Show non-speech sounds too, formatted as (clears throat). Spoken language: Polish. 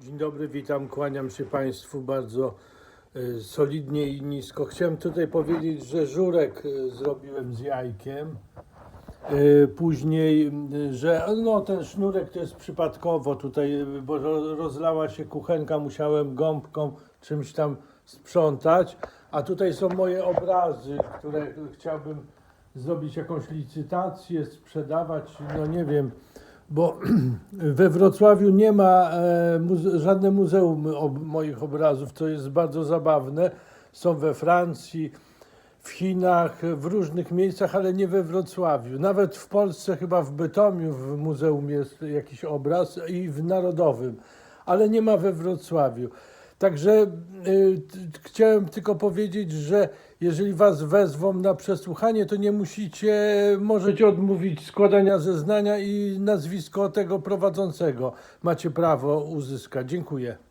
Dzień dobry, witam, kłaniam się Państwu bardzo e, solidnie i nisko. Chciałem tutaj powiedzieć, że żurek e, zrobiłem z jajkiem. E, Później, że no, ten sznurek to jest przypadkowo tutaj, bo ro- rozlała się kuchenka, musiałem gąbką czymś tam sprzątać. A tutaj są moje obrazy, które chciałbym zrobić jakąś licytację, sprzedawać, no nie wiem, bo (clears throat) we Wrocławiu nie ma e, muze- żadne muzeum ob, moich obrazów, co jest bardzo zabawne. Są we Francji, w Chinach, w różnych miejscach, ale nie we Wrocławiu. Nawet w Polsce, chyba w Bytomiu w muzeum jest jakiś obraz i w Narodowym, ale nie ma we Wrocławiu. Także y, chciałem tylko powiedzieć, że jeżeli was wezwą na przesłuchanie, to nie musicie, możecie odmówić składania zeznania i nazwisko tego prowadzącego macie prawo uzyskać. Dziękuję.